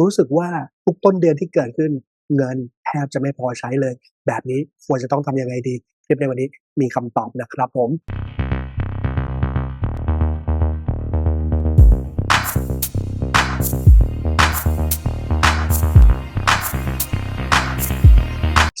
รู้สึกว่าทุกต้นเดือนที่เกิดขึ้นเงินแทบจะไม่พอใช้เลย แบบนี้ควรจะต้องทำยังไงดี คลิปในวันนี้มีคำตอบนะครับผม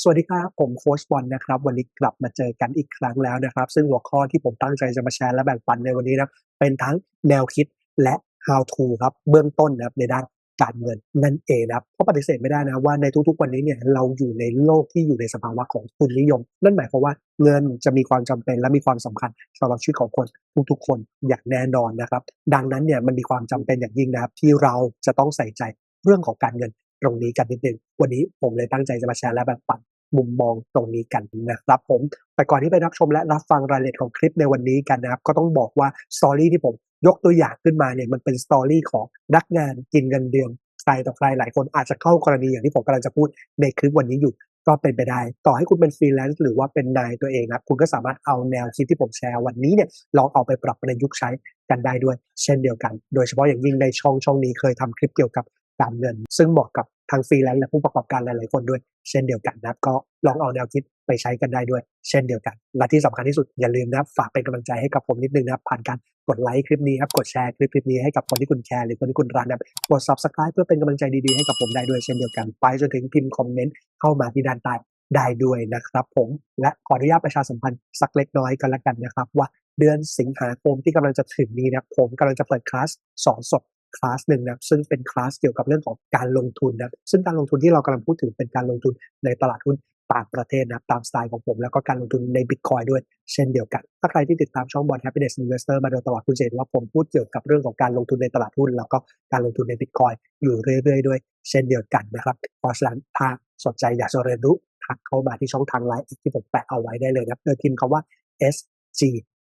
สวัสดีครับ ผมโค้ชบอลนะครับ วันนี้กลับมาเจอกันอีกครั้งแล้วนะครับ ซึ่งหัวข้อที่ผมตั้งใจจะมาแชร์และแบ่งปันในวันนี้นะเป็นทั้งแนวคิดและ how to ครับเบื้องต้นนะครับในด้าน การเงินนั่นเองนะครับเพราะปฏิเสธไม่ได้นะว่าในทุกๆวันนี้เนี่ยเราอยู่ในโลกที่อยู่ในสภาวะของทุนนิยม นั่นหมายความว่าเงินจะมีความจำเป็นและมีความสำคัญสำหรับชีวิตของคนทุกๆคนอย่างแน่นอนนะครับ ดังนั้นเนี่ยมันมีความจำเป็นอย่างยิ่งนะครับที่เราจะต้องใส่ใจเรื่องของการเงินตรงนี้กันนิดนึงวันนี้ผมเลยตั้งใจจะมาแชร์และแบ่งปันมุมมองตรงนี้กันนะครับผม แต่ก่อนที่ไปรับชมและรับฟังรายละเอียดของคลิปในวันนี้กันนะครับ ก็ต้องบอกว่าสตอรี่ที่ผม ยกตัวอย่างขึ้นมาเนี่ยมันเป็นสตอรี่ของนักงานกินเงินเดือนใครต่อใครหลายคนอาจจะเข้ากรณีอย่างที่ผมกำลังจะพูดในคลิปวันนี้อยู่ก็เป็นไปได้ ต่อให้คุณเป็นฟรีแลนซ์หรือว่าเป็นนายตัวเองนะคุณก็สามารถเอาแนวคิดที่ผมแชร์วันนี้เนี่ยลองเอาไปปรับประยุกต์ใช้กันได้ด้วย เช่นเดียวกัน โดยเฉพาะอย่างยิ่งในช่องช่องนี้เคยทำคลิปเกี่ยวกับ การเงิน ซึ่งเหมาะกับทางฟรีแลนซ์และผู้ประกอบการหลาย ๆ คนด้วย เช่นเดียวกันนะครับก็ลองเอาแนวคิดไปใช้กันได้ด้วย เช่นเดียวกัน และที่สำคัญที่สุดอย่าลืมนะฝากเป็นกำลังใจให้กับผมนิดนึงนะผ่านการกดไลค์คลิปนี้ครับกดแชร์คลิปคลิปนี้ให้กับคนที่คุณแชร์หรือคนที่คุณรันนะครับกด subscribe เพื่อเป็นกำลังใจดี ๆ ให้กับผมได้ด้วยเช่นเดียวกัน ไปจนถึงพิมพ์คอมเมนต์เข้ามาที่ด้านใต้ได้ด้วยนะครับ ผมและขออนุญาตประชาสัมพันธ์สักเล็กน้อยกันละกันนะครับว่าเดือนสิงหาคมที่กำลังจะถึงนี้นะผมกำลังจะเปิดคลาสสอนสด คลาสหนึ่งนะซึ่งเป็นคลาสเกี่ยวกับเรื่องของการลงทุนนะซึ่งการลงทุนที่เรากำลังพูดถึงเป็นการลงทุนในตลาดหุ้นต่างประเทศนะตามสไตล์ของผม แล้วก็การลงทุนในบิตคอยด้วยเช่นเดียวกัน ถ้าใครที่ติดตามช่องบอล Happiness Investor มาโดยตลอดคุณจะเห็นว่าผมพูดเกี่ยวกับเรื่องของการลงทุนในตลาดหุ้น แล้วก็การลงทุนในบิตคอยอยู่เรื่อยๆ ด้วย เช่นเดียวกันนะครับเพราะฉะนั้นถ้าสนใจอยากจะเรียนรู้ทักเข้ามาที่ช่องทางไลน์ที่ผมแปะเอาไว้ได้เลยนะโดยพิมพ์คำว่า SG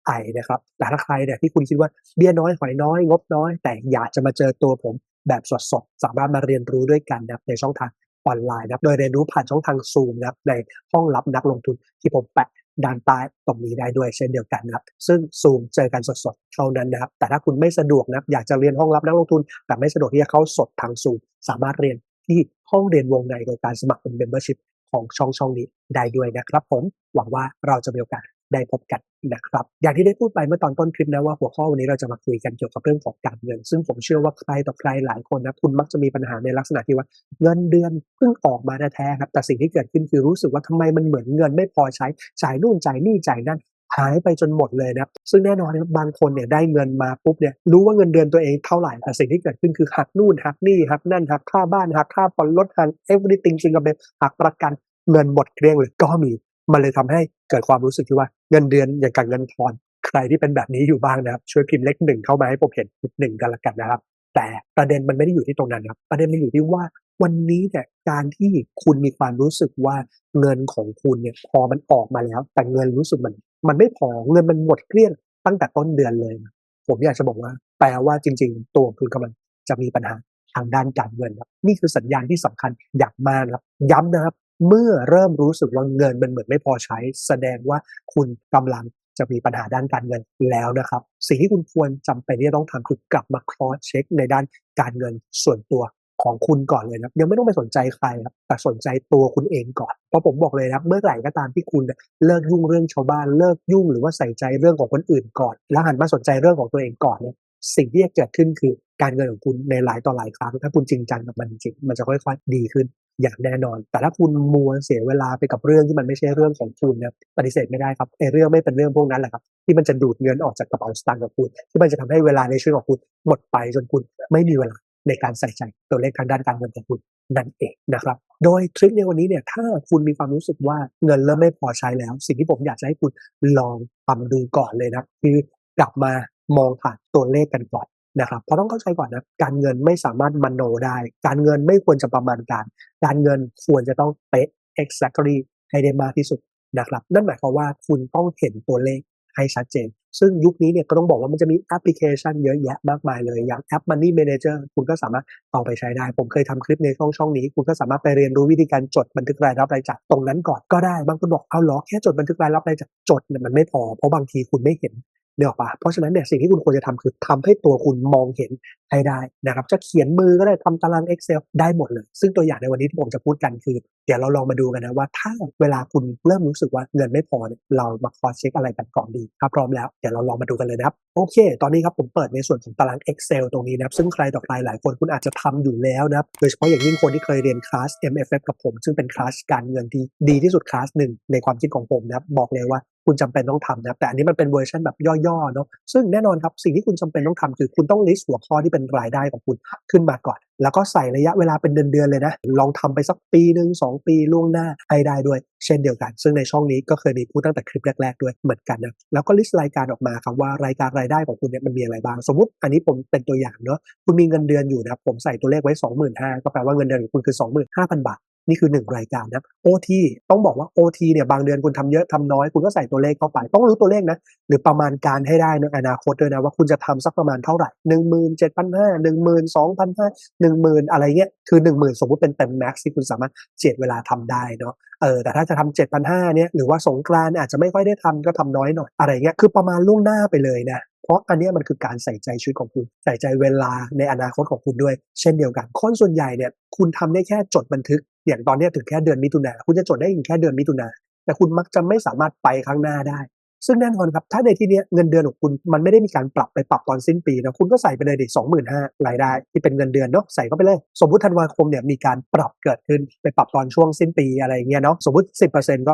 ไอนะครับแต่ถ้าใครเนี่ยที่คุณคิดว่าเบี้ยน้อยหอยน้อย งบน้อย แต่อยากจะมาเจอตัวผมแบบสดๆสามารถมาเรียนรู้ด้วยกันนะครับในช่องทางออนไลน์นะครับโดยเรียนรู้ผ่านช่องทางซูมนะครับในห้องรับนักลงทุนที่ผมแปะด้านใต้ตรงนี้ได้ด้วยเช่นเดียวกันนะครับ ซึ่งซูมเจอกันสดๆเท่านั้นนะครับ แต่ถ้าคุณไม่สะดวกนะครับอยากจะเรียนห้องรับนักลงทุน แต่ไม่สะดวกที่จะเข้าสดทางซูมสามารถเรียนที่ห้องเรียนวงในโดยการสมัครเป็น membership ของช่องช่องนี้ได้ด้วยนะครับผมหวังว่าเราจะมีโอกาส ได้พบกันนะครับ อย่างที่ได้พูดไปเมื่อตอนต้นคลิปนะว่าหัวข้อวันนี้เราจะมาคุยกันเกี่ยวกับเรื่องของการเงิน ซึ่งผมเชื่อว่าใครต่อใครหลายคนนะคุณมักจะมีปัญหาในลักษณะที่ว่าเงินเดือนเพิ่งออกมาแท้ครับแต่สิ่งที่เกิดขึ้นคือรู้สึกว่าทำไมมันเหมือนเงินไม่พอใช้จ่ายนู่นจ่ายนี่จ่ายนั่นหายไปจนหมดเลยนะซึ่งแน่นอนนะบางคนเนี่ยได้เงินมาปุ๊บเนี่ยรู้ว่าเงินเดือนตัวเองเท่าไหร่แต่สิ่งที่เกิดขึ้นคือหักนู่นหักนี่หักนั่นหักค่าบ้านหักค่าผ่อนรถหัก everything จริงกับเบหักประกันเงินหมดเกลี้ยงเลยก็มีมันเลยทำให้เกิดความรู้สึกที่ว่า เงินเดือนอย่างกับเงินทอน ใครที่เป็นแบบนี้อยู่บ้างนะครับ ช่วยพิมพ์เลขหนึ่งเข้ามาให้ผมเห็นนิดหนึ่งกันละกันนะครับ แต่ประเด็นมันไม่ได้อยู่ที่ตรงนั้นครับ ประเด็นมันอยู่ที่ว่าวันนี้เนี่ยการที่คุณมีความรู้สึกว่าเงินของคุณเนี่ยพอมันออกมาแล้ว แต่เงินรู้สึกมัน มันไม่พอเงินมันหมดเกลี้ยงตั้งแต่ต้นเดือนเลยนะผมอยากจะบอกว่า แปลว่าจริง ๆ ตัวคุณกำลังจะมีปัญหาทางด้านการเงินครับนี่คือสัญญาณที่สำคัญอย่างมากครับ ย้ำนะครับ เมื่อเริ่มรู้สึกว่าเงินมันเหมือนไม่พอใช้ แสดงว่าคุณกำลังจะมีปัญหาด้านการเงินแล้วนะครับ สิ่งที่คุณควรจำเป็นที่จะต้องทำคือกลับมาครอสเช็คในด้านการเงินส่วนตัวของคุณก่อนเลยนะยังไม่ต้องไปสนใจใครครับแต่สนใจตัวคุณเองก่อนเพราะผมบอกเลยนะเมื่อไหร่ก็ตามที่คุณเลิกยุ่งเรื่องชาวบ้านเลิกยุ่งหรือว่าใส่ใจเรื่องของคนอื่นก่อน แล้วหันมาสนใจเรื่องของตัวเองก่อนเนี่ยสิ่งที่จะเกิดขึ้นคือการเงินของคุณในหลายต่อหลายครั้ง ถ้าคุณจริงจังกับมันจริงมันจะค่อยๆดีขึ้น อย่างแน่นอน แต่ถ้าคุณมัวเสียเวลาไปกับเรื่องที่มันไม่ใช่เรื่องของคุณนะปฏิเสธไม่ได้ครับไอ้เรื่องไม่เป็นเรื่องพวกนั้นแหละครับที่มันจะดูดเงินออกจากกระเป๋าสตางค์ของคุณ ที่มันจะทำให้เวลาในชีวิตของคุณหมดไปจนคุณไม่มีเวลาในการใส่ใจตัวเลขทางด้านการเงินของคุณนั่นเองนะครับ โดยทริคในวันนี้เนี่ยถ้าคุณมีความรู้สึกว่าเงินเริ่มไม่พอใช้แล้ว สิ่งที่ผมอยากจะให้คุณลองทำดูก่อนเลยนะคือกลับมามองผ่านตัวเลขกันก่อน นะครับเพราะต้องเข้าใจก่อนนะการเงินไม่สามารถมโนได้ การเงินไม่ควรจะประมาณการ การเงินควรจะต้องเป๊ะ exactly ให้ได้มากที่สุดนะครับนั่นหมายความว่าคุณต้องเห็นตัวเลขให้ชัดเจน ซึ่งยุคนี้เนี่ยก็ต้องบอกว่ามันจะมีแอปพลิเคชันเยอะแยะมากมายเลย อย่างแอป Money Manager คุณก็สามารถเอาไปใช้ได้ ผมเคยทำคลิปในช่องช่องนี้ คุณก็สามารถไปเรียนรู้วิธีการจดบันทึกรายรับรายจ่ายตรงนั้นก่อนก็ได้ บางคนบอกเอาหรอแค่จดบันทึกรายรับรายจ่ายจดเนี่ยมันไม่พอ เพราะบางทีคุณไม่เห็น นึกออกเปล่าเพราะฉะนั้นเนี่ยสิ่งที่คุณควรจะทำคือทำให้ตัวคุณมองเห็นให้ได้นะครับ จะเขียนมือก็ได้ทำตาราง Excel ได้หมดเลย ซึ่งตัวอย่างในวันนี้ที่ผมจะพูดกันคือ เดี๋ยวเราลองมาดูกันนะว่า ถ้าเวลาคุณเริ่มรู้สึกว่าเงินไม่พอเนี่ยเรามา cross check อะไรกันก่อนดีถ้าพร้อมแล้วเดี๋ยวเราลองมาดูกันเลยนะครับ โอเค ตอนนี้ครับผมเปิดในส่วนของตาราง Excel ตรงนี้นะครับซึ่งใครต่อใครหลายคนคุณอาจจะทำอยู่แล้วนะครับโดยเฉพาะอย่างยิ่งคนที่เคยเรียนคลาส MFF กับผม ซึ่งเป็นคลาสการเงินที่ดีที่สุดคลาสหนึ่งในความคิดของผมนะครับบอกเลยว่า คุณจำเป็นต้องทำนะครับแต่อันนี้มันเป็นเวอร์ชันแบบย่อๆเนาะซึ่งแน่นอนครับสิ่งที่คุณจำเป็นต้องทำคือคุณต้อง list หัวข้อที่เป็นรายได้ของคุณขึ้นมาก่อน แล้วก็ใส่ระยะเวลาเป็นเดือนๆเลยนะ ลองทำไปสักปีหนึ่งสองปีล่วงหน้าให้ได้ด้วย เช่นเดียวกัน ซึ่งในช่องนี้ก็เคยมีพูดตั้งแต่คลิปแรก ๆ ด้วยเหมือนกันนะแล้วก็ list รายการออกมาครับว่ารายการรายได้ของคุณเนี่ยมันมีอะไรบ้าง สมมติอันนี้ผมเป็นตัวอย่างเนาะคุณมีเงินเดือนอยู่นะผมใส่ตัวเลขไว้ 25,000ก็แปลว่าเงินเดือนของคุณคือ 25,000 บาท นี่คือ 1 รายการนะครับ OT ต้องบอกว่า OT เนี่ยบางเดือนคุณทำเยอะทำน้อยคุณก็ใส่ตัวเลขเข้าไป ต้องรู้ตัวเลขนะ หรือประมาณการให้ได้ในอนาคตด้วยนะว่าคุณจะทำสักประมาณเท่าไหร่17,500 12,500 10,000อะไรเงี้ยคือ10,000สมมุติเป็นเต็มแม็กซ์ที่คุณสามารถเจียดเวลาทำได้เนาะเออแต่ถ้าจะทำ7,500เนี่ยหรือว่าสงกรานอาจจะไม่ค่อยได้ทำก็ทำน้อยหน่อยอะไรเงี้ยคือประมาณล่วงหน้าไปเลยนะ เพราะอันนี้มันคือการใส่ใจชีวิตของคุณ ใส่ใจเวลาในอนาคตของคุณด้วย เช่นเดียวกัน คนส่วนใหญ่เนี่ยคุณทำได้แค่จดบันทึก อย่างตอนนี้ถึงแค่เดือนมิถุนาคุณจะจดได้ถึงแค่เดือนมิถุนาแต่คุณมักจะไม่สามารถไปข้างหน้าได้ ซึ่งแน่นอนครับถ้าในที่นี้เงินเดือนของคุณมันไม่ได้มีการปรับไปปรับตอนสิ้นปีนะคุณก็ใส่ไปเลยดิสองหมื่นห้ารายได้ที่เป็นเงินเดือนเนาะใส่เข้าไปเลย สมมติธันวาคมเนี่ยมีการปรับเกิดขึ้นไปปรับตอนช่วงสิ้นปีอะไรเงี้ยเนาะสมมติ 10%ก็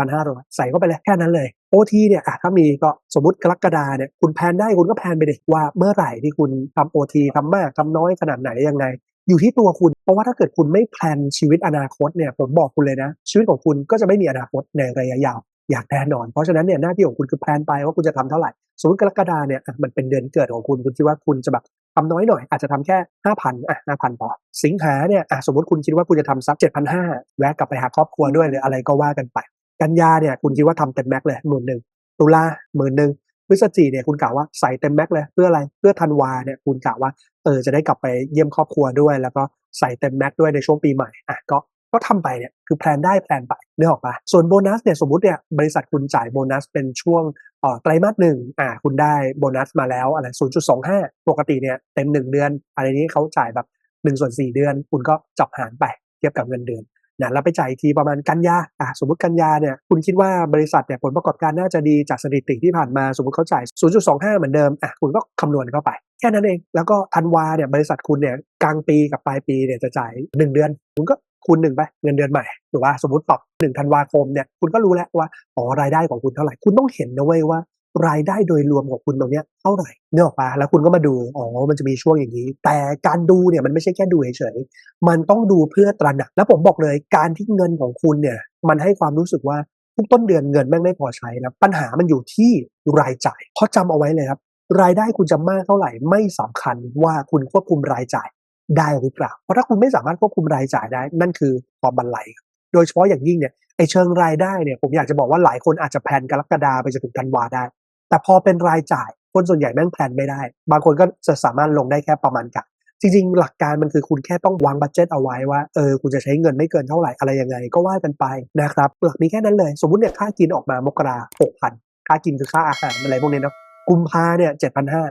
27,500ใส่เข้าไปเลยแค่นั้นเลยโอทีเนี่ยอะถ้ามีก็สมมติกรกฎาเนี่ยคุณแพนได้คุณก็แพนไปดิว่าเมื่อไหร่ที่คุณทำโอทีทำมากทำน้อยขนาดไหนยังไงอยู่ที่ตัวคุณ เพราะว่าถ้าเกิดคุณไม่แพลนชีวิตอนาคตเนี่ยผมบอกคุณเลยนะ ชีวิตของคุณก็จะไม่มีอนาคตในระยะยาว อย่างแน่นอน เพราะฉะนั้นเนี่ยหน้าที่ของคุณคือแพลนไปว่าคุณจะทำเท่าไหร่ สมมติกรกฎาเนี่ยมันเป็นเดือนเกิดของคุณคุณคิดว่าคุณจะแบบทำน้อยหน่อยอาจจะทำแค่5,000อะ5,000พอสิงหาเนี่ยอะสมมติคุณคิดว่าคุณจะทำสัก7,500แวะกลับไปหาครอบครัวด้วยหรืออะไรก็ว่ากันไป กันยาเนี่ยคุณคิดว่าทำเต็มแม็กซ์เลยหมื่นหนึ่งตุลาหมื่นหนึ่งพฤศจิกเนี่ยคุณกล่าวว่าใส่เต็มแม็กซ์เลยเพื่ออะไรเพื่อธันวาเนี่ยคุณกล่าวว่าเออจะได้กลับไปเยี่ยมครอบครัวด้วย แล้วก็ใส่เต็มแม็กด้วยในช่วงปีใหม่อะก็ ก็ทำไปเนี่ยคือแพลนได้แพลนไปเนึกอออกปะส่วนโบนัสเนี่ยสมมุติเนี่ยบริษัทคุณจ่ายโบนัสเป็นช่วงออไตรมาสหนึ่งอ่าคุณได้โบนัสมาแล้วอะไร 0.25 ปกติเนี่ยเต็ม 1 เดือน อะไรนี้เขาจ่ายแบบ1ส่วน4เดือน คุณก็จับหารไปเทียบกับเงินเดือนนะแล้วไปจ่ายทีประมาณกันยาอะสมมติกันยาเนี่ยคุณคิดว่าบริษัทเนี่ยผลประกอบการน่าจะดีจากสถิติที่ผ่านมาสมมติเขาจ่าย 0.25 เหมือนเดิมอะคุณก็คำนวณเข้าไป แค่นั้นเอง แล้วก็ธันวาเนี่ยบริษัทคุณเนี่ยกลางปีกับปลายปีเนี่ยจะจ่าย 1 เดือน คุณก็ คูณหนึ่งไปเงินเดือนใหม่ถูกป่ะสมมติปรับหนึ่งธันวาคมเนี่ยคุณก็รู้แล้วว่าอ๋อรายได้ของคุณเท่าไหร่ คุณต้องเห็นนะเว้ยว่ารายได้โดยรวมของคุณตรงเนี้ยเท่าไหร่เนกออกปะแล้วคุณก็มาดูอ๋อมันจะมีช่วงอย่างนี้ แต่การดูเนี่ยมันไม่ใช่แค่ดูเฉยๆมันต้องดูเพื่อตระหนักแล้วผมบอกเลยการที่เงินของคุณเนี่ยมันให้ความรู้สึกว่าทุกต้นเดือนเงินแม่งไม่พอใช้นะปัญหามันอยู่ที่รายจ่ายเพราะจำเอาไว้เลยครับรายได้คุณจะมากเท่าไหร่ไม่สำคัญว่าคุณควบคุมรายจ่าย ได้หรือเปล่า เพราะถ้าคุณไม่สามารถควบคุมรายจ่ายได้ นั่นคือความบันไลโดยเฉพาะอย่างยิ่งเนี่ยไอเชิงรายได้เนี่ยผมอยากจะบอกว่าหลายคนอาจจะแพลนกรกฎาไปจนถึงธันวาได้ แต่พอเป็นรายจ่าย คนส่วนใหญ่แม่งแพลนไม่ได้ บางคนก็จะสามารถลงได้แค่ประมาณกันจริงๆ หลักการมันคือคุณแค่ต้องวางบัตเจตเอาไว้ว่าเออคุณจะใช้เงินไม่เกินเท่าไหร่อะไรยังไง ก็ว่ากันไปนะครับหลักมีแค่นั้นเลย สมมุติเนี่ยค่ากินออกมามกราหกพันค่ากินคือค่าอาหารอะไรพวกนี้เนาะกุมภาเนี่ยเจ็ดพันห้า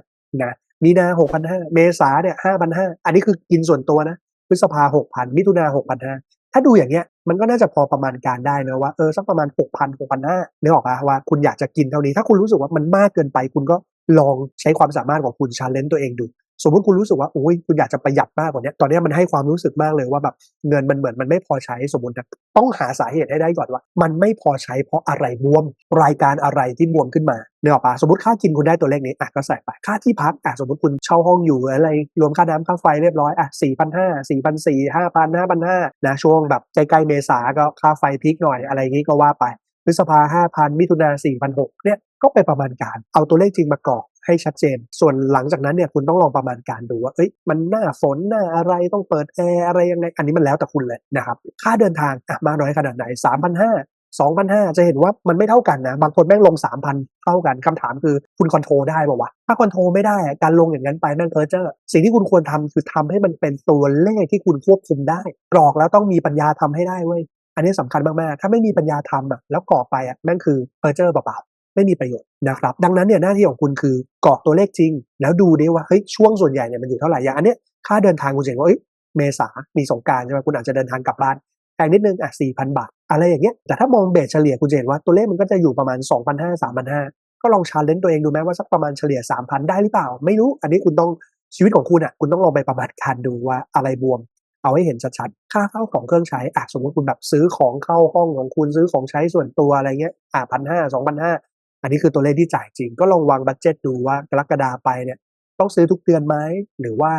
นะ มีนาหกพันห้าเมษาเนี่ยห้าพันห้าอันนี้คือกินส่วนตัวนะพฤษภาหกพันมิถุนาหกพันห้าถ้าดูอย่างเงี้ยมันก็น่าจะพอประมาณการได้นะว่าเออสักประมาณหกพันหกพันห้านึกออกปะว่าคุณอยากจะกินเท่านี้ ถ้าคุณรู้สึกว่ามันมากเกินไป คุณก็ลองใช้ความสามารถของคุณชาเลนจ์ตัวเองดู สมมติคุณรู้สึกว่าโอ้ยคุณอยากจะประหยัดมากกว่านี้ตอนนี้มันให้ความรู้สึกมากเลยว่าแบบเงินมันเหมือนมันไม่พอใช้สมมตินะต้องหาสาเหตุให้ได้ก่อนว่า มันไม่พอใช้เพราะอะไรบวม รายการอะไรที่บวมขึ้นมาเนกออปะสมมติค่ากินคุณได้ตัวเลขนี้อะก็ใส่ไปค่าที่พักอะสมมติคุณเช่าห้องอยู่อะไรรวมค่าน้ำค่าไฟเรียบร้อยอะสี่พันห้าสี่พันสี่ห้าพันห้าพันห้านะช่วงแบบใกล้ๆเมษาก็ค่าไฟพีคหน่อยอะไรงนี้ก็ว่าไปพฤษภาห้าพันมิถุนาสี่พันหกเนี่ย ก็ไปประมาณการเอาตัวเลขจริงมากรอกให้ชัดเจน ส่วนหลังจากนั้นเนี่ยคุณต้องลองประมาณการดูว่าเอ้ยมันหน้าฝนหน้าอะไรต้องเปิดแอร์อะไรยังไงอันนี้มันแล้วแต่คุณเลยนะครับค่าเดินทางอะมากน้อยขนาดไหน 3,500 2,500 จะเห็นว่ามันไม่เท่ากันนะ บางคนแม่งลง 3,000 เท่ากันคำถามคือคุณคอนโทรลได้ป่าวะ ถ้าคอนโทรลไม่ได้การลงอย่างนั้นไปแม่งเพอเจอร์สิ่งที่คุณควรทำคือทำให้มันเป็นตัวเลขที่คุณควบคุมได้ กรอกแล้วต้องมีปัญญาทำให้ได้เว้ยอันนี้สำคัญมาก ๆ ถ้าไม่มีปัญญาทำอะแล้วกรอกไปอะแม่งคือเพอเจอร์เปล่า ไม่มีประโยชน์นะครับ ดังนั้นเนี่ยหน้าที่ของคุณคือกรอกตัวเลขจริง แล้วดูดิว่าเฮ้ยช่วงส่วนใหญ่เนี่ยมันอยู่เท่าไหร่อย่างอันเนี้ยค่าเดินทางคุณเห็นว่าเอ้ยเมษา มีสงการใช่ไหมคุณอาจจะเดินทางกลับบ้านแพงนิดนึงอะสี่พันบาท อะไรอย่างเงี้ยแต่ถ้ามองเบสเฉลี่ยคุณจะเห็นว่าตัวเลขมันก็จะอยู่ประมาณ 2 5 0 0 3 5 0 0 ก็ลองชาเลนจ์ตัวเองดูไหมว่าสักประมาณเฉลี่ย 3,000 ได้หรือเปล่า ไม่รู้ อันนี้คุณต้องชีวิตของคุณอะคุณต้องลองไปประมาณการดูว่าอะไรบวม เอาให้เห็นชัดๆค่าเข้าของเครื่องใช้อะสมมติคุณแบบซื้อของเข้าห้องของคุณซื้อของใช้ส่วนตัวอะไรเงี้ยอะพันห้าสองพันห้า อันนี้คือตัวเลขที่จ่ายจริง ก็ลองวางบัตเจตดูว่ากรกฎาไปเนี่ยต้องซื้อทุกเดือนไหมหรือว่า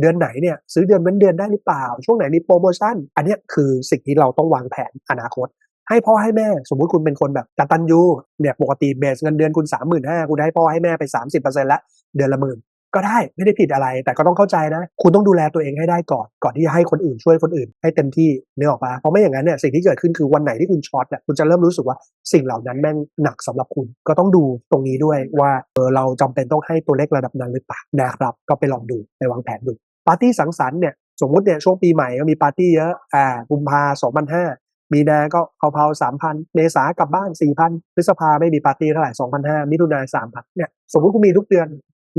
เดือนไหนเนี่ยซื้อเดือนเว้นเดือนได้หรือเปล่า ช่วงไหนมีโปรโมชั่น อันนี้คือสิ่งที่เราต้องวางแผนอนาคต ให้พ่อให้แม่สมมุติคุณเป็นคนแบบกตัญญูเนี่ยปกติเบสเงินเดือนคุณสามหมื่นห้าคุณให้พ่อให้แม่ไปสามสิบเปอร์เซ็นต์ละเดือนละหมื่น ก็ได้ไม่ได้ผิดอะไร แต่ก็ต้องเข้าใจนะ คุณต้องดูแลตัวเองให้ได้ก่อน ก่อนที่จะให้คนอื่นช่วยคนอื่น ให้เต็มที่เนื้อออกปะเพราะไม่อย่างนั้นเนี่ยสิ่งที่เกิดขึ้นคือวันไหนที่คุณช็อตเนี่ยคุณจะเริ่มรู้สึกว่าสิ่งเหล่านั้นแม่งหนักสำหรับคุณก็ต้องดูตรงนี้ด้วยว่าเออเราจำเป็นต้องให้ตัวเลขระดับนั้นหรือเปล่านะครับ ก็ไปลองดูไปวางแผนดูปาร์ตี้สังสรรค์เนี่ยสมมติเนี่ยช่วงปีใหม่ก็มีปาร์ตี้เยอะอ่ากุมภาสองพันห้ามีนาก็เผาๆสามพันเมษากลับบ้านสี่พันพฤษภาไม่มีปาร์ตี้เท่าไหร่สองพันห้ามิถุนาสามพันเนี่ยสมมติคุณมีทุกเดือน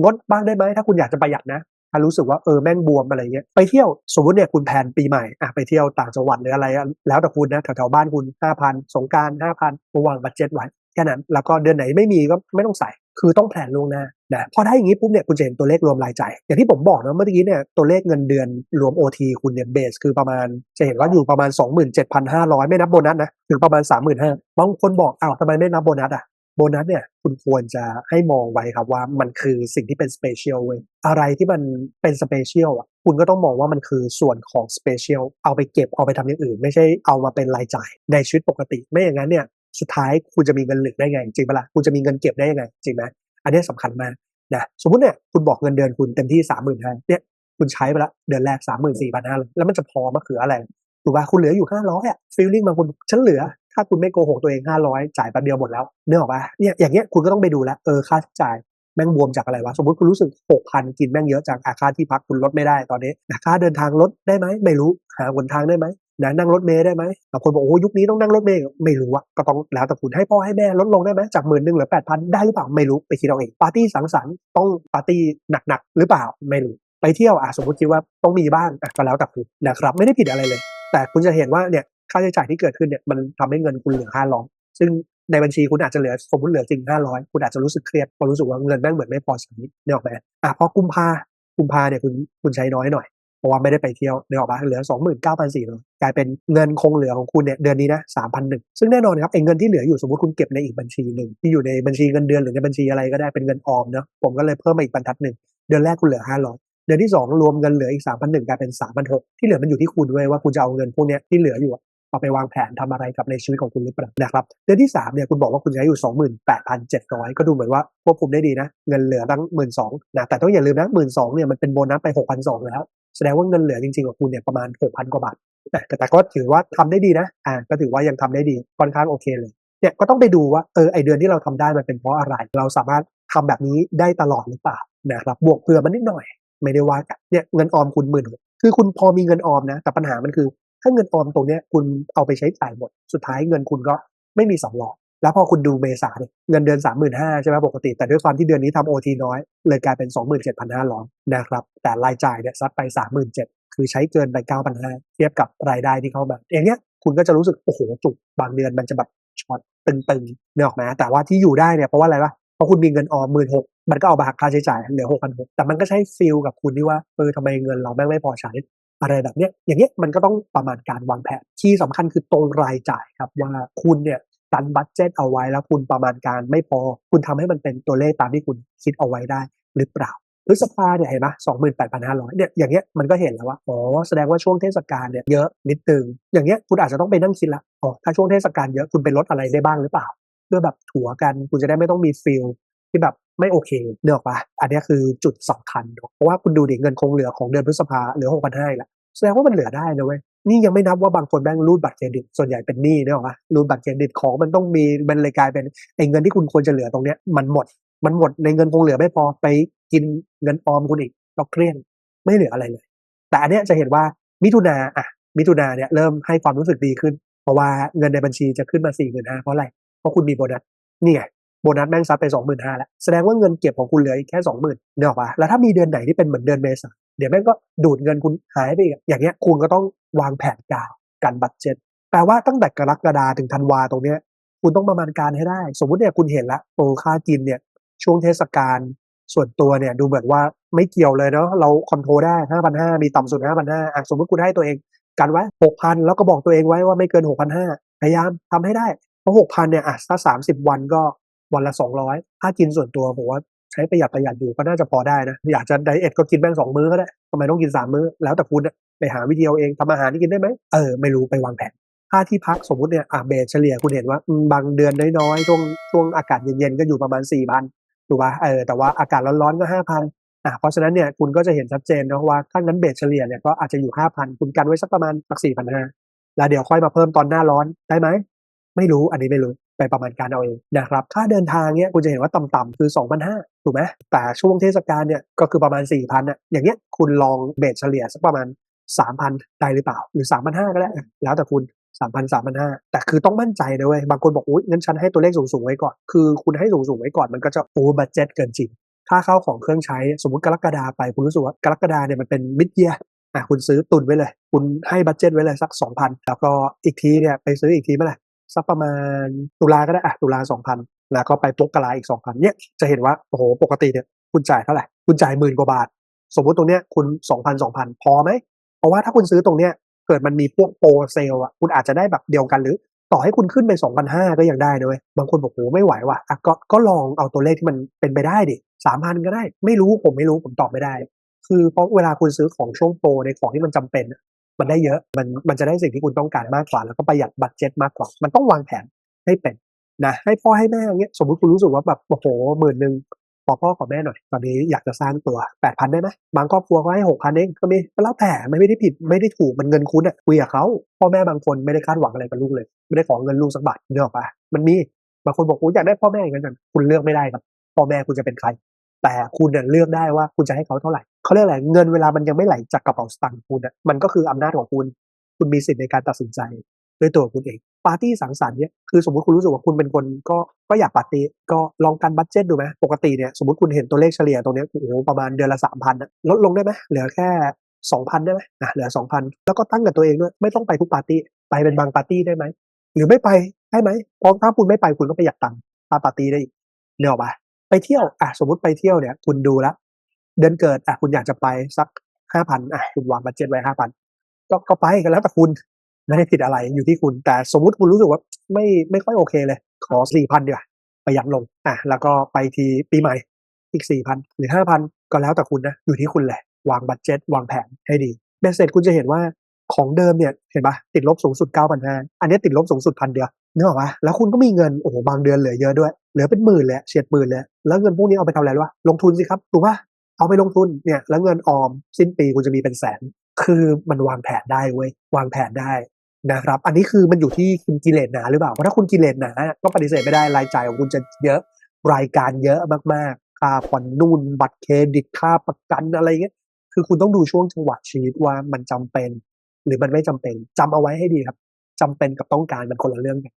งดบ้างได้ไหมถ้าคุณอยากจะประหยัดนะถ้ารู้สึกว่าเออแม่งบวมอะไรเงี้ยไปเที่ยวสมมติเนี่ยคุณแผนปีใหม่อะไปเที่ยวต่างจังหวัดหรืออะไรอะแล้วแต่คุณนะแถวๆบ้านคุณห้าพันสงการห้าพันวางบัตเจ็ตไว้แค่นั้น แล้วก็เดือนไหนไม่มีก็ไม่ต้องใส่คือต้องแผนล่วงหน้านะพอได้อย่างนี้ปุ๊บเนี่ยคุณจะเห็นตัวเลขรวมรายจ่ายอย่างที่ผมบอกนะเมื่อกี้เนี่ยตัวเลขเงินเดือนรวม OT คุณเนี่ยเบสคือประมาณจะเห็นว่าอยู่ประมาณ 27,500 ไม่นับโบนัสนะถึงประมาณ 35,000บางคนบอกอ้าวทำไมไม่นับโบนัสอะ บนัสเนี่ยคุณควรจะให้มองไว้ครับว่ามันคือสิ่งที่เป็นสเปเชียลเว้ยอะไรที่มันเป็นสเปเชียลอะคุณก็ต้องมองว่ามันคือส่วนของสเปเชียลเอาไปเก็บเอาไปทำอย่างอื่น ไม่ใช่เอามาเป็นรายจ่ายในชีวิตปกติ ไม่อย่างนั้นเนี่ยสุดท้ายคุณจะมีเงินเหลือได้ไง จริงปะล่ะคุณจะมีเงินเก็บได้ยังไง จริงไหมอันนี้สำคัญมากนะสมมติเนี่ยคุณบอกเงินเดือนคุณเต็มที่สามหมื่นห้าเนี่ยคุณใช้ไปละเดือนแรกสามหมื่นสี่พันห้าแล้วมันจะพอมาคืออะไรถูกป่ะคุณเหลืออยู่ห้าร้อยอะฟีลลิ่งบางคนฉันเหลือ ถ้าคุณไม่โกหกตัวเองห้าร้อยจ่ายแป๊บเดียวหมดแล้วเนื้อออกปะเนี่ยอย่างเงี้ยคุณก็ต้องไปดูแล้วเออค่าใช้จ่ายแม่งบวมจากอะไรวะ สมมติคุณรู้สึกหกพันกินแม่งเยอะจากอาค่าที่พักคุณลดไม่ได้ตอนนี้ค่าเดินทางลดได้ไหมไม่รู้หาหนทางได้ไหมนะนั่งรถเมล์ได้ไหมบางคนบอกโอ้ยุคนี้ต้องนั่งรถเมล์ไม่รู้อะก็ต้องแล้วแต่คุณให้พ่อให้แม่ลดลงได้ไหมจากหมื่นหนึ่งหลือแปดพันได้หรือเปล่าไม่รู้ไปคิดเอาเองปาร์ตี้สังสรรค์ต้องปาร์ตี้หนักๆหรือเปล่าไม่รู้ไปเที่ยวอะสมมติคิดว่าต้องมีบ้างอะก็แล้วแต่คุณนะครับไม่ได้ผิดอะไรเลย แต่คุณจะเห็นว่าเนี่ย ค่าใช้จ่ายที่เกิดขึ้นเนี่ยมันทำให้เงินคุณเหลือห้าร้อยซึ่งในบัญชีคุณอาจจะเหลือสมมติเหลือจริงห้าร้อยคุณอาจจะรู้สึกเครียดเพราะรู้สึกว่าเงินแม่งเหมือนไม่พอใช้เนี่ยหรอกไหมอะพอกุมภากุมภาเนี่ยคุณคุณใช้น้อยหน่อยเพราะว่าไม่ได้ไปเที่ยวเนี่ยออกมาเหลือ 29,400กลายเป็นเงินคงเหลือของคุณเนี่ยเดือนนี้นะ3,001ซึ่งแน่นอนครับไอ้เงินที่เหลืออยู่สมมติคุณเก็บในอีกบัญชีหนึ่งที่อยู่ในบัญชีเงินเดือนหรือในบัญชีอะไรก็ได้เป็นเงินออมเนาะผมก็เลยเพิ่มมาอีกบรรทัดหนึ่งเดือนแรกคุณเหลือ 500 เดือนที่ 2 รวมเงินเหลืออีก3,001กลายเป็น3,006ที่เหลือมันอยู่ที่คุณเว้ยว่าคุณจะเอาเงินพวกนี้ที่เหลืออยู่ เอาไปวางแผนทำอะไรกับในชีวิตของคุณหรือเปล่านะครับเดือนที่3เนี่ยคุณบอกว่าคุณใช้อยู่ 28,700 ก็ดูเหมือนว่าควบคุมได้ดีนะ เงินเหลือตั้ง 12,000นะแต่ต้องอย่าลืมนะ12,000เนี่ยมันเป็นโบนัสไป 6,200 แล้ว แสดงว่าเงินเหลือจริงๆของคุณเนี่ยประมาณ 6,000 กว่าบาทแต่แต่ก็ถือว่าทำได้ดีนะอ่าก็ถือว่ายังทำได้ดีค่อนข้างโอเคเลยเนี่ยก็ต้องไปดูว่าเออไอเดือนที่เราทำได้มันเป็นเพราะอะไร เราสามารถทำแบบนี้ได้ตลอดหรือเปล่านะครับบวกเผื่อมันนิดหน่อย ไม่ได้ว่ากันเนี่ยเงินออมคุณหมื่นคือคุณพอมีเงินออมนะ แต่ปัญหามันคือ ถ้าเงินออมตรงเนี้ยคุณเอาไปใช้จ่ายหมด สุดท้ายเงินคุณก็ไม่มีสำรองแล้วพอคุณดูเมษาเนี่ยเงินเดือนสามหมื่นห้าใช่ไหมปกติ แต่ด้วยความที่เดือนนี้ทำโอทีน้อย เลยกลายเป็นสองหมื่นเจ็ดพันห้าร้อยนะครับ แต่รายจ่ายเนี่ยซัดไปสามหมื่นเจ็ดคือใช้เกินไปเก้าพันห้าเทียบกับรายได้ที่เข้ามาอย่างเงี้ยคุณก็จะรู้สึก โอ้โห จุก บางเดือนมันจะแบบช็อตตึงๆเนี่ยออกมาแต่ว่าที่อยู่ได้เนี่ยเพราะว่าอะไรวะเพราะคุณมีเงินออมหมื่นหกมันก็เอามาหักค่าใช้จ่ายเหลือหกพันหกแต่มันก็ใช้ฟิลกับคุณที่ว่าเออทำไมเงินเราแม่งไม่พอใช้ อะไรแบบเนี้ยอย่างเงี้ยมันก็ต้องประมาณการวางแผนที่สำคัญคือตรงรายจ่ายครับว่าคุณเนี่ยดันบัตเจ็ตเอาไว้แล้วคุณประมาณการไม่พอ คุณทำให้มันเป็นตัวเลขตามที่คุณคิดเอาไว้ได้หรือเปล่าพฤษภาเนี่ยเห็นไหมสองหมื่นแปดพันห้าร้อยเนี่ยอย่างเงี้ยมันก็เห็นแล้วว่าอ๋อแสดงว่าช่วงเทศกาลเนี่ยเยอะนิดนึงอย่างเงี้ยคุณอาจจะต้องไปนั่งคิดละอ๋อถ้าช่วงเทศกาลเยอะคุณไปลดอะไรได้บ้างหรือเปล่า เพื่อแบบถัวกันคุณจะได้ไม่ต้องมีฟิลที่แบบ ไม่โอเคเนกออกปะอันนี้คือจุดสำคัญเพราะว่าคุณดูดิเงินคงเหลือของเดือนพฤษภาเหลือหกพันห้าละแสดงว่ามันเหลือได้นะเว้ยนี่ยังไม่นับว่าบางคนแบงรูดบัตรเครดิตส่วนใหญ่เป็นหนี้เนกออกปะรูดบัตรเครดิตของมันต้องมีมันเลยกลายเป็นไอ้เงินที่คุณควรจะเหลือตรงเนี้ยมันหมด มันหมดในเงินคงเหลือไม่พอไปกินเงินออมคุณอีกเราเครียดไม่เหลืออะไรเลย แต่อันเนี้ยจะเห็นว่ามิถุนาอะมิถุนาเนี่ยเริ่มให้ความรู้สึกดีขึ้น เพราะว่าเงินในบัญชีจะขึ้นมาสี่หมื่นห้าเพราะอะไร เพราะคุณมีโบนัสนี่ไง โบนัสแม่งซัดไปสองหมื่นห้าแล้วแสดงว่าเงินเก็บของคุณเหลืออีกแค่สองหมื่นเนี่ยหรอปะแล้วถ้ามีเดือนไหนที่เป็นเหมือนเดือนเมษาเดี๋ยวแม่งก็ดูดเงินคุณหายไปอีกอย่างเงี้ยคุณก็ต้องวางแผนการการบัตเจ็ตแปลว่าตั้งแต่กรกฎาถึงธันวาตรงเนี้ยคุณต้องประมาณการให้ได้ สมมุติเนี่ยคุณเห็นละโอ้ค่ากินเนี่ยช่วงเทศกาลส่วนตัวเนี่ยดูเหมือนว่าไม่เกี่ยวเลยเนาะเราคอนโทรลได้ห้าพันห้ามีต่ำสุดห้าพันห้าสมมติคุณให้ตัวเองกันไว้หกพันแล้วก็บอกตัวเองไว้ว่าไม่เกินหกพันห้าพยายามทำให้ได้เพราะหกพันเนี่ยอะถ้าสามสิบวันก็ วันละสองร้อยค่ากินส่วนตัวผมว่าใช้ประหยัดประหยัดอยู่ก็น่าจะพอได้นะ อยากจะไดเอทก็กินแม่งสองมื้อก็ได้ทำไมต้องกินสามมื้อ แล้วแต่คุณไปหาวิธีเอาเองทำอาหารที่กินได้ไหมเออไม่รู้ไปวางแผนค่าที่พักสมมติเนี่ยอะเบสเฉลี่ยคุณเห็นว่าบางเดือนน้อยๆช่วงช่วงอากาศเย็นๆก็อยู่ประมาณสี่พันถูกป่ะเออแต่ว่าอากาศร้อนๆก็ห้าพันอะเพราะฉะนั้นเนี่ยคุณก็จะเห็นชัดเจนนะว่าถ้างั้นเบสเฉลี่ยเนี่ยก็อาจจะอยู่ห้าพันคุณกันไว้สักประมาณสักสี่พันห้าแล้วเดี๋ยวค่อยมาเพิ่มตอนหน้าร้อนได้ไหมไม่รู้อันนี้ไม่รู้ ไปประมาณการเอาเองนะครับค่าเดินทางเนี่ยคุณจะเห็นว่าต่ำๆคือ 2,500ถูกไหมแต่ช่วงเทศกาลเนี่ยก็คือประมาณ 4,000อะอย่างเงี้ยคุณลองเบสเฉลี่ยสักประมาณ 3,000 ได้หรือเปล่า หรือ 3,500 ก็ได้ แล้วแต่คุณ3,000 3,500แต่คือต้องมั่นใจนะเว้ยบางคนบอกอุ้ยงั้นฉันให้ตัวเลขสูงๆไว้ก่อน คือคุณให้สูงๆไว้ก่อนมันก็จะโอเวอร์บัตเจ็ตเกินจริงค่าเข้าของเครื่องใช้สมมติกรกฎาไปคุณรู้สึกว่ากรกฎาเนี่ยมันเป็นมิดเยียอะคุณซื้อตุนไว้เลย คุณให้บัตเจ็ตไว้เลยสัก 2,000 แล้วก็อีกทีเนี่ยไปซื้ออีกทีเมื่อไหร่ สักประมาณตุลาก็ได้อะตุลาสองพันแล้วก็ไปปกกลาอีกสองพันเนี่ยจะเห็นว่าโอ้โหปกติเนี่ยคุณจ่ายเท่าไหร่คุณจ่ายหมื่นกว่าบาท สมมุติตรงเนี้ยคุณสองพันสองพันพอไหมเพราะว่าถ้าคุณซื้อตรงเนี้ยเกิดมันมีพวกโปรเซลอะคุณอาจจะได้แบบเดียวกันหรือต่อให้คุณขึ้นไปสองพันห้าก็ยังได้นะเว้ย บางคนบอกโอ้ไม่ไหวว่ะอะก็ก็ลองเอาตัวเลขที่มันเป็นไปได้ดิสามพันก็ได้ ไม่รู้ผมไม่รู้ผมตอบไม่ได้ คือเพราะเวลาคุณซื้อของช่วงโปรในของที่มันจำเป็น มันได้เยอะมันมันจะได้สิ่งที่คุณต้องการมากกว่า แล้วก็ประหยัดบัตเจ็ตมากกว่า มันต้องวางแผนให้เป็นนะให้พ่อให้แม่อย่างเงี้ยสมมติคุณรู้สึกว่าแบบโอ้โหหมื่นหนึ่งขอพ่อขอแม่หน่อยตอนนี้อยากจะสร้างตัวแปดพันได้ไหมบางครอบครัวก็ให้หกพันเองก็มีแล้วแต่มันไม่ได้ผิดไม่ได้ถูกมันเงินคุณอะคุยกับเขาพ่อแม่บางคนไม่ได้คาดหวังอะไรกับลูกเลย ไม่ได้ขอเงินลูกสักบาทเนกอะปะมันมีบางคนบอกโอ้อยากได้พ่อแม่อย่างนั้นคุณเลือกไม่ได้ครับพ่อแม่คุณจะเป็นใคร แต่คุณเนี่ยเลือกได้ว่าคุณจะให้เขาเท่าไหร่ เขาเรียกอะไรเงินเวลามันยังไม่ไหลจากกระเป๋าสตางค์คุณอะมันก็คืออำนาจของคุณ คุณมีสิทธิ์ในการตัดสินใจด้วยตัวคุณเองปาร์ตี้สังสรรค์เนี่ยคือสมมติคุณรู้สึกว่าคุณเป็นคนก็ก็อยากปาร์ตี้ก็ลองกันบัตเจ็ตดูไหมปกติเนี่ยสมมติคุณเห็นตัวเลขเฉลี่ยตรงนี้โอ้โหประมาณเดือนละสามพันลดลงได้ไหมเหลือแค่สองพันได้ไหมอะเหลือสองพันแล้วก็ตั้งกับตัวเองด้วยไม่ต้องไปทุกปาร์ตี้ไปเป็นบางปาร์ตี้ได้ไหมหรือไม่ไปได้ไหมเพราะถ้าคุณไม่ไปคุณก็ประหยัดตังค์ค่าปาร์ตี้ได้อีกเดี๋ยวปไปเที่ยวอะสมมติไปเที่ยวเนี่ยคุณดูแล้ว เดือนเกิดอะคุณอยากจะไปสักห้าพันอะคุณวางบัตเจ็ตไว้ห้าพันก็ก็ไปกันแล้วแต่คุณไม่ได้ผิดอะไรอยู่ที่คุณ แต่สมมุติคุณรู้สึกว่าไม่ไม่ค่อยโอเคเลย ขอสี่พันดีกว่าประหยัดลงอะแล้วก็ไปทีปีใหม่อีกสี่พันหรือห้าพันก็แล้วแต่คุณนะอยู่ที่คุณแหละ วางบัตเจ็ตวางแผนให้ดีเบสเสร็จคุณจะเห็นว่าของเดิมเนี่ยเห็นปะติดลบสูงสุดเก้าพันห้าอันนี้ติดลบสูงสุดพันเดียวนึกออกปะแล้วคุณก็มีเงินโอ้โหบางเดือนเหลือเยอะด้วยเหลือเป็นหมื่นเลยเฉียดหมื่นเลยแล้วเงินพวกนี้เอาไปทำอะไรวะลงทุนสิครับถูกปะ เอาไปลงทุนเนี่ยแล้วเงินออมสิ้นปีคุณจะมีเป็นแสน คือมันวางแผนได้เว้ยวางแผนได้นะครับ อันนี้คือมันอยู่ที่คุณกิเลสหนาหรือเปล่าเพราะถ้าคุณกิเลสหนาก็ปฏิเสธไม่ได้รายจ่ายของคุณจะเยอะรายการเยอะมากๆค่าผ่อนนู่นบัตรเครดิตค่าประกันอะไรเงี้ยคือคุณต้องดูช่วงจังหวะชีวิตว่ามันจำเป็น หรือมันไม่จำเป็นจำเอาไว้ให้ดีครับจำเป็นกับต้องการมันคนละเรื่องกัน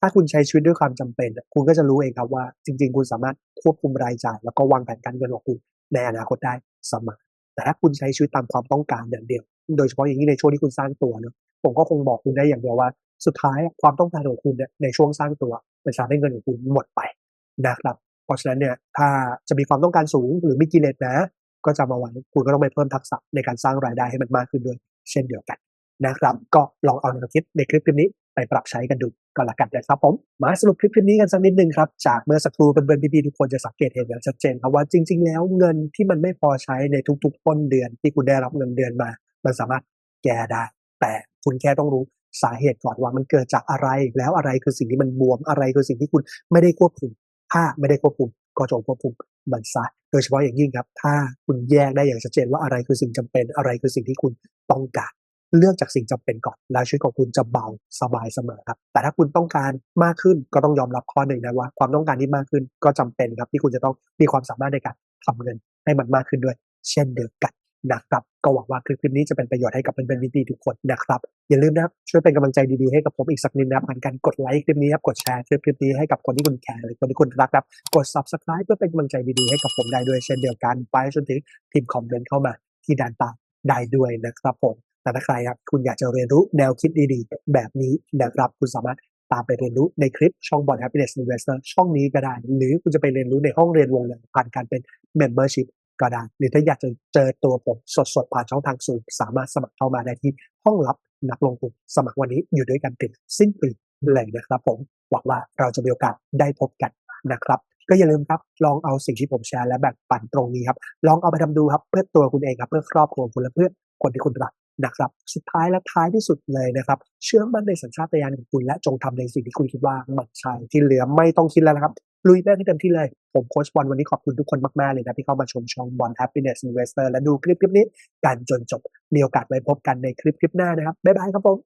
ถ้าคุณใช้ชีวิตด้วยความจำเป็น คุณก็จะรู้เองครับว่า จริง ๆ คุณสามารถควบคุมรายจ่าย แล้วก็วางแผนการเงินของคุณ ในอนาคตได้เสมอแต่ถ้าคุณใช้ชีวิตตามความต้องการอย่างเดียว โดยเฉพาะอย่างนี้ในช่วงที่คุณสร้างตัวเนอะผมก็คงบอกคุณได้อย่างเดียวว่า สุดท้ายความต้องการของคุณเนี่ยในช่วงสร้างตัวมันจะทำให้เงินของคุณหมดไปนะครับเพราะฉะนั้นเนี่ยถ้าจะมีความต้องการสูงหรือมีกิเลสนะ ก็จะมาไว้คุณก็ต้องไปเพิ่มทักษะในการสร้างรายได้ให้มันมากขึ้นด้วย เช่นเดียวกันนะครับ ก็ลองเอาแนวคิดในคลิปนี้ ไปปรับใช้กันดูก็แล้วกันนะครับผม มาสรุปคลิปนี้กันสักนิดนึงครับ จากเมื่อสักครู่เพื่อนๆพี่ๆทุกคนจะสังเกตเห็นอย่างชัดเจนครับว่าจริง ๆ แล้วเงินที่มันไม่พอใช้ในทุกๆต้นเดือนที่คุณได้รับเงินเดือนมา มันสามารถแก้ได้ แต่คุณแค่ต้องรู้สาเหตุก่อนว่ามันเกิดจากอะไรแล้วอะไรคือสิ่งที่มันบวมอะไรคือสิ่งที่คุณไม่ได้ควบคุม ถ้าไม่ได้ควบคุม ก็จงควบคุมมันซะโดยเฉพาะอย่างยิ่งครับ ถ้าคุณแยกได้อย่างชัดเจนว่าอะไรคือสิ่งจำเป็นอะไรคือสิ่งที่คุณต้องการ เลือกจากสิ่งจำเป็นก่อน แล้วชีวิตของคุณจะเบาสบายเสมอครับ แต่ถ้าคุณต้องการมากขึ้นก็ต้องยอมรับข้อหนึ่งนะว่า ความต้องการที่มากขึ้นก็จำเป็นครับที่คุณจะต้องมีความสามารถในการทำเงินให้มันมากขึ้นด้วย เช่นเดียวกันนะครับก็หวังว่าคลิปนี้จะเป็นประโยชน์ให้กับเพื่อนๆพี่ๆทุกคนนะครับ อย่าลืมนะครับช่วยเป็นกำลังใจดีๆให้กับผมอีกสักนิดนะครับผ่านการกดไลค์คลิปนี้ครับกดแชร์คลิปคลิปนี้ให้กับคนที่คุณแคร์หรือคนที่คุณรักครับกด subscribe เพื่อเป็นกำลังใจดีๆให้กับผมได้ด้วยเช่นเดียวกัน ไปจนถึงพิมพ์คอมเมนต์เข้ามาที่ด้านใต้ได้ด้วยนะครับผม แต่ถ้าใครครับคุณอยากจะเรียนรู้แนวคิดดีๆ แบบนี้นะครับคุณสามารถตามไปเรียนรู้ในคลิปช่องบอล Happiness Investor ช่องนี้ก็ได้ หรือคุณจะไปเรียนรู้ในห้องเรียนวงเงินผ่านการเป็น Membership ก็ได้ หรือถ้าอยากจะเจอตัวผมสดๆ ผ่านช่องทางซูมสามารถสมัครเข้ามาได้ที่ห้องลับนักลงทุนสมัครวันนี้อยู่ด้วยกันถึงสิ้นปีเลยนะครับผมหวังว่าเราจะมีโอกาสได้พบกันนะครับ ก็อย่าลืมครับลองเอาสิ่งที่ผมแชร์และแบ่งปันตรงนี้ครับลองเอาไปทำดูครับเพื่อตัวคุณเองครับเพื่อครอบครัวคุณและเพื่อคนที่คุณรัก นะครับ สุดท้ายและท้ายที่สุดเลยนะครับ เชื่อมั่นในสัญชาตญาณของคุณ และจงทำในสิ่งที่คุณคิดว่ามันใช่ที่เหลือไม่ต้องคิดแล้วนะครับ ลุยแม่งให้เต็มที่เลย ผมโค้ชบอลวันนี้ขอบคุณทุกคนมาก ๆ เลยนะ ที่เข้ามาชมช่องบอล Happiness Investor และดูคลิปคลิปนี้กันจนจบมีโอกาสไว้พบกันในคลิปคลิปหน้านะครับบ๊ายบายครับผม